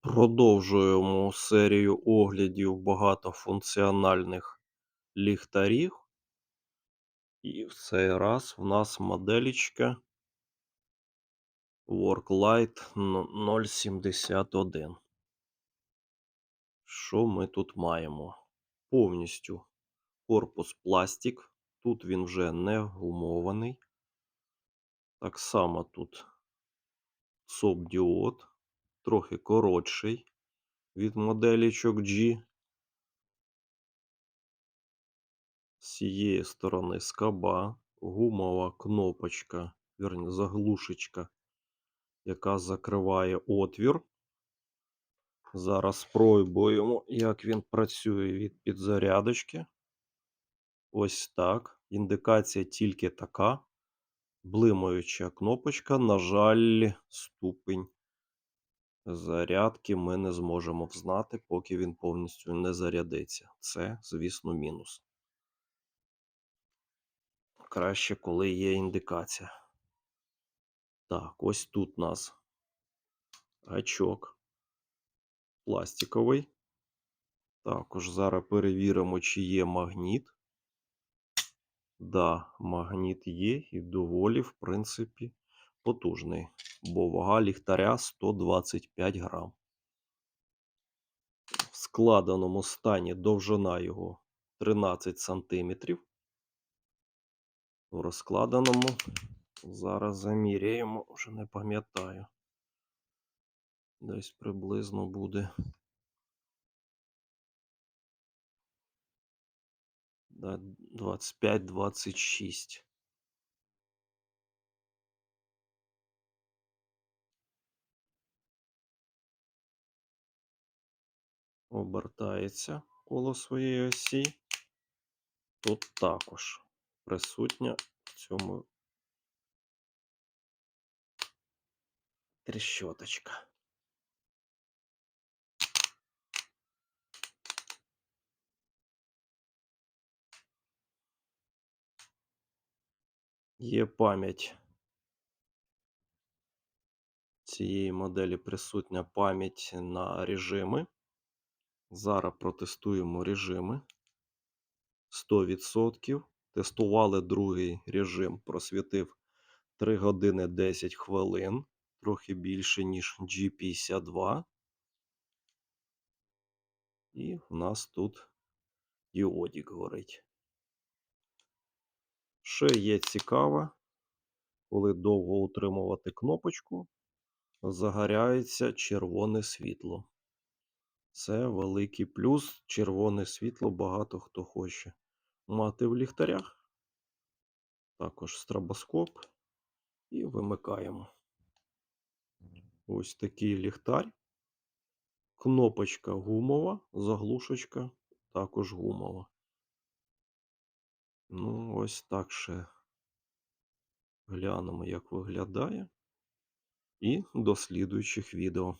Продовжуємо серію оглядів багатофункціональних ліхтарів. І в цей раз в нас моделічка Worklight 071. Що ми тут маємо? Повністю корпус пластик. Тут він вже не гумований. Так само тут СОП-діод, трохи коротший від моделічок G. З цієї сторони скоба, гумова кнопочка, вірні, заглушечка, яка закриває отвір. Зараз спробуємо, як він працює від підзарядочки. Ось так. Індикація тільки така. Блимаюча кнопочка. На жаль, ступень зарядки ми не зможемо взнати, поки він повністю не зарядиться. Це, звісно, мінус. Краще, коли є індикація. Так, ось тут у нас гачок пластиковий. Також зараз перевіримо, чи є магніт. Да, магніт є і доволі, в принципі, потужний, бо вага ліхтаря 125 грам. В складеному стані довжина його 13 сантиметрів. У розкладеному зараз заміряємо, вже не пам'ятаю. Десь приблизно буде. 25-26. Обертається коло своєї осі. Тут також присутня в цьому тріщоточка. Є пам'ять цієї моделі присутня пам'ять на режими. Зараз протестуємо режими 100%. Тестували другий режим, просвітив 3 години 10 хвилин, трохи більше, ніж G52. І в нас тут діодік горить. Ще є цікаве, коли довго утримувати кнопочку, загоряється червоне світло. Це великий плюс. Червоне світло багато хто хоче мати в ліхтарях. Також стробоскоп. І вимикаємо. Ось такий ліхтар. Кнопочка гумова, заглушечка також гумова. Ну, ось так ще глянемо, як виглядає. І до слідуючих відео.